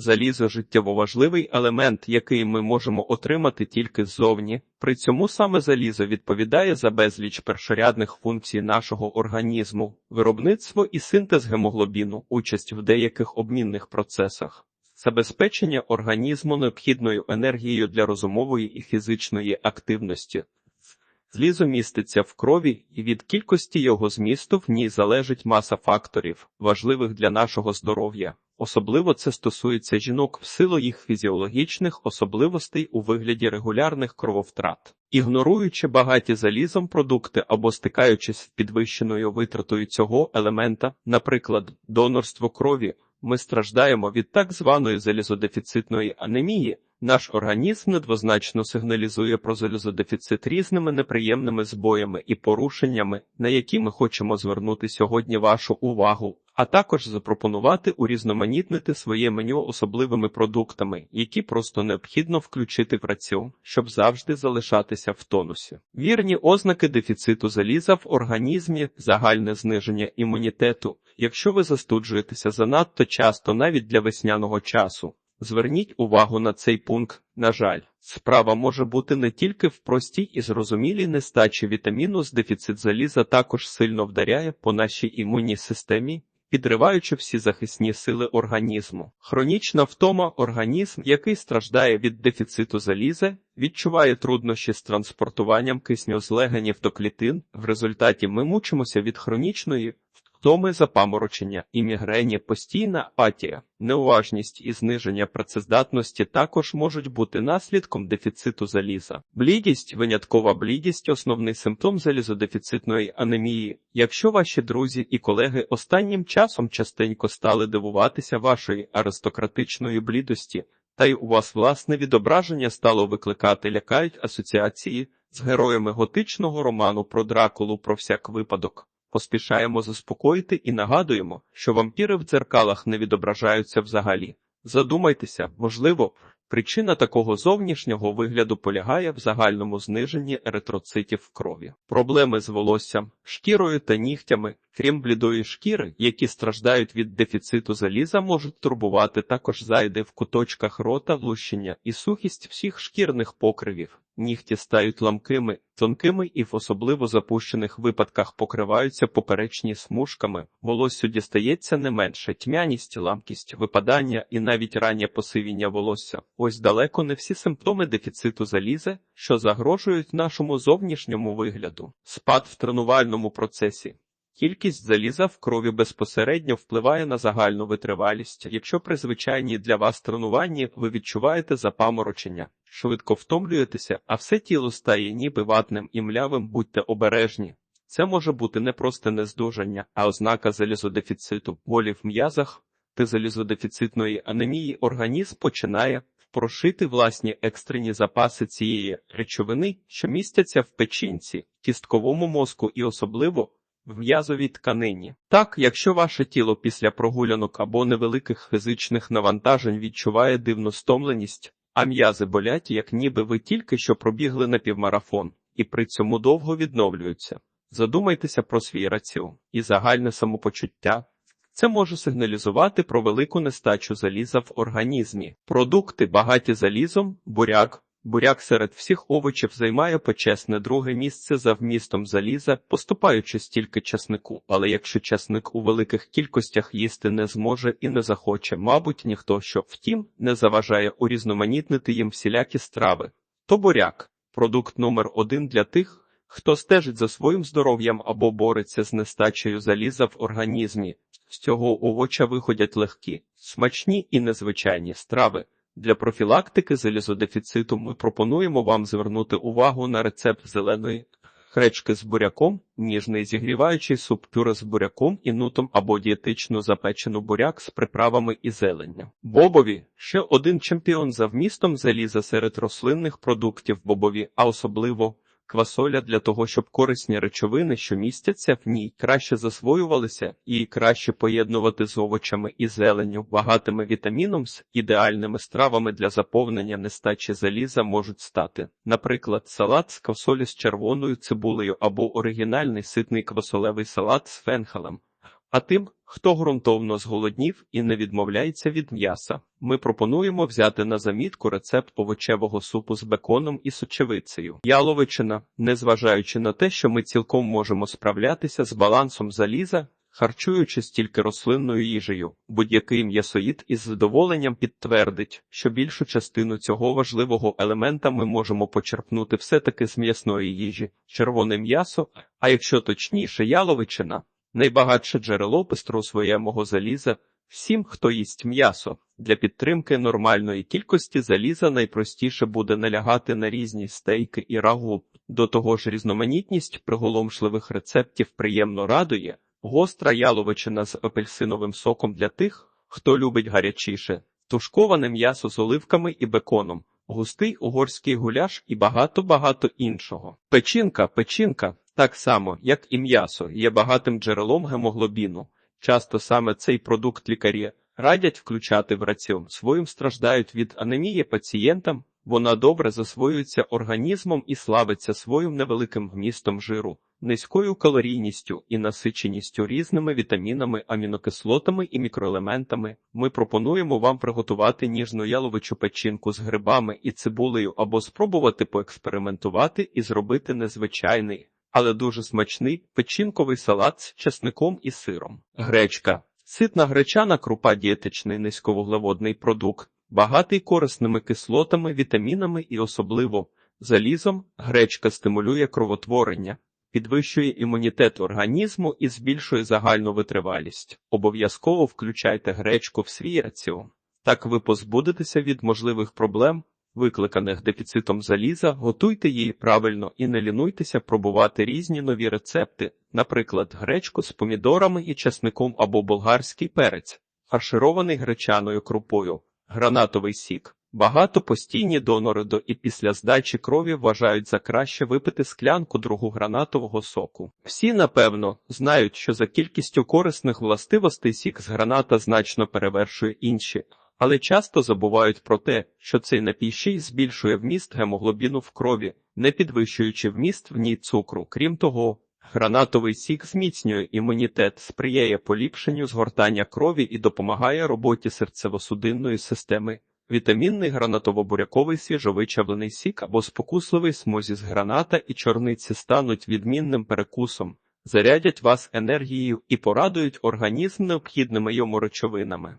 Залізо життєво важливий елемент, який ми можемо отримати тільки ззовні. При цьому саме залізо відповідає за безліч першорядних функцій нашого організму, виробництво і синтез гемоглобіну, участь в деяких обмінних процесах. Забезпечення організму необхідною енергією для розумової і фізичної активності. Злізо міститься в крові, і від кількості його змісту в ній залежить маса факторів, важливих для нашого здоров'я. Особливо це стосується жінок в силу їх фізіологічних особливостей у вигляді регулярних крововтрат. Ігноруючи багаті залізом продукти або стикаючись з підвищеною витратою цього елемента, наприклад, донорство крові, ми страждаємо від так званої залізодефіцитної анемії. Наш організм недвозначно сигналізує про залізодефіцит різними неприємними збоями і порушеннями, на які ми хочемо звернути сьогодні вашу увагу, а також запропонувати урізноманітнити своє меню особливими продуктами, які просто необхідно включити в раціон, щоб завжди залишатися в тонусі. Вірні ознаки дефіциту заліза в організмі, загальне зниження імунітету. Якщо ви застуджуєтеся занадто часто навіть для весняного часу, Зверніть увагу на цей пункт. На жаль, справа може бути не тільки в простій і зрозумілій нестачі вітаміну з дефіцит заліза також сильно вдаряє по нашій імунній системі, підриваючи всі захисні сили організму. Хронічна втома організм, який страждає від дефіциту заліза, відчуває труднощі з транспортуванням кисню з легенів до клітин. В результаті ми мучимося від хронічної Втоми запаморочення і мігрені, постійна апатія, неуважність і зниження працездатності також можуть бути наслідком дефіциту заліза. Блідість, виняткова блідість основний симптом залізодефіцитної анемії. Якщо ваші друзі і колеги останнім часом частенько стали дивуватися вашої аристократичної блідості, та й у вас власне відображення стало викликати лякають асоціації з героями готичного роману про дракулу про всяк випадок. Поспішаємо заспокоїти і нагадуємо, що вампіри в дзеркалах не відображаються взагалі. Задумайтеся, можливо, причина такого зовнішнього вигляду полягає в загальному зниженні еритроцитів в крові. Проблеми з волоссям, шкірою та нігтями, крім блідої шкіри, які страждають від дефіциту заліза, можуть турбувати також зайди в куточках рота, лущення і сухість всіх шкірних покривів. Нігті стають ламкими, тонкими і в особливо запущених випадках покриваються поперечні смужками, волоссю дістається не менше тьмяність, ламкість, випадання і навіть раннє посивіння волосся. Ось далеко не всі симптоми дефіциту заліза, що загрожують нашому зовнішньому вигляду, спад в тренувальному процесі. Кількість заліза в крові безпосередньо впливає на загальну витривалість. Якщо при звичайній для вас тренуванні ви відчуваєте запаморочення, швидко втомлюєтеся, а все тіло стає ніби ватним і млявим, будьте обережні. Це може бути не просто нездужання, а ознака залізодефіциту, болі в м'язах та залізодефіцитної анемії організм починає прошити власні екстрені запаси цієї речовини, що містяться в печінці, кістковому мозку і особливо в м'язовій тканині. Так, якщо ваше тіло після прогулянок або невеликих фізичних навантажень відчуває дивну стомленість, а м'язи болять, як ніби ви тільки що пробігли на півмарафон, і при цьому довго відновлюються. Задумайтеся про свій раціон і загальне самопочуття. Це може сигналізувати про велику нестачу заліза в організмі. Продукти, багаті залізом, буряк, Буряк серед всіх овочів займає почесне друге місце за вмістом заліза, поступаючи стільки часнику. Але якщо часник у великих кількостях їсти не зможе і не захоче, мабуть, ніхто що втім не заважає урізноманітнити їм всілякі страви. То буряк продукт номер один для тих, хто стежить за своїм здоров'ям або бореться з нестачею заліза в організмі. З цього овоча виходять легкі, смачні і незвичайні страви. Для профілактики залізодефіциту ми пропонуємо вам звернути увагу на рецепт зеленої гречки з буряком, ніжний зігріваючий суп пюре з буряком і нутом або дієтично запечену буряк з приправами і зелення. Бобові ще один чемпіон за вмістом заліза серед рослинних продуктів бобові, а особливо Квасоля для того, щоб корисні речовини, що містяться в ній, краще засвоювалися і краще поєднувати з овочами і зеленню, багатими вітаміном з ідеальними стравами для заповнення нестачі заліза можуть стати, наприклад, салат з квасолі з червоною цибулею або оригінальний ситний квасолевий салат з фенхелем. А тим, хто ґрунтовно зголоднів і не відмовляється від м'яса, ми пропонуємо взяти на замітку рецепт овочевого супу з беконом і сочевицею. Яловичина, незважаючи на те, що ми цілком можемо справлятися з балансом заліза, харчуючись тільки рослинною їжею, будь-який м'ясоїд із задоволенням підтвердить, що більшу частину цього важливого елемента ми можемо почерпнути все-таки з м'ясної їжі, червоне м'ясо, а якщо точніше, яловичина. Найбагатше джерело пестросвоємого заліза всім, хто їсть м'ясо. Для підтримки нормальної кількості заліза найпростіше буде налягати на різні стейки і рагу. До того ж, різноманітність приголомшливих рецептів приємно радує. Гостра яловичина з апельсиновим соком для тих, хто любить гарячіше, тушковане м'ясо з оливками і беконом, густий угорський гуляш і багато-багато іншого. Печінка, печінка, так само, як і м'ясо, є багатим джерелом гемоглобіну. Часто саме цей продукт лікарі радять включати в раціон. Своїм страждають від анемії пацієнтам, вона добре засвоюється організмом і славиться своїм невеликим вмістом жиру, низькою калорійністю і насиченістю різними вітамінами, амінокислотами і мікроелементами. Ми пропонуємо вам приготувати ніжну яловичу печінку з грибами і цибулею або спробувати поекспериментувати і зробити незвичайний, але дуже смачний печінковий салат з чесником і сиром. Гречка. Ситна гречана крупа дієтичний низьковуглеводний продукт, багатий корисними кислотами, вітамінами і особливо залізом, гречка стимулює кровотворення, підвищує імунітет організму і збільшує загальну витривалість. Обов'язково включайте гречку в свій раціон. Так ви позбудетеся від можливих проблем, викликаних дефіцитом заліза, готуйте її правильно і не лінуйтеся пробувати різні нові рецепти, наприклад, гречку з помідорами і часником або болгарський перець, фарширований гречаною крупою, гранатовий сік. Багато постійні донори до і після здачі крові вважають за краще випити склянку другу гранатового соку. Всі, напевно, знають, що за кількістю корисних властивостей сік з граната значно перевершує інші, але часто забувають про те, що цей напій ще збільшує вміст гемоглобіну в крові, не підвищуючи вміст в ній цукру. Крім того, гранатовий сік зміцнює імунітет, сприяє поліпшенню згортання крові і допомагає роботі серцево-судинної системи. Вітамінний гранатово-буряковий свіжовичавлений сік або спокусливий смузі з граната і чорниці стануть відмінним перекусом, зарядять вас енергією і порадують організм необхідними йому речовинами.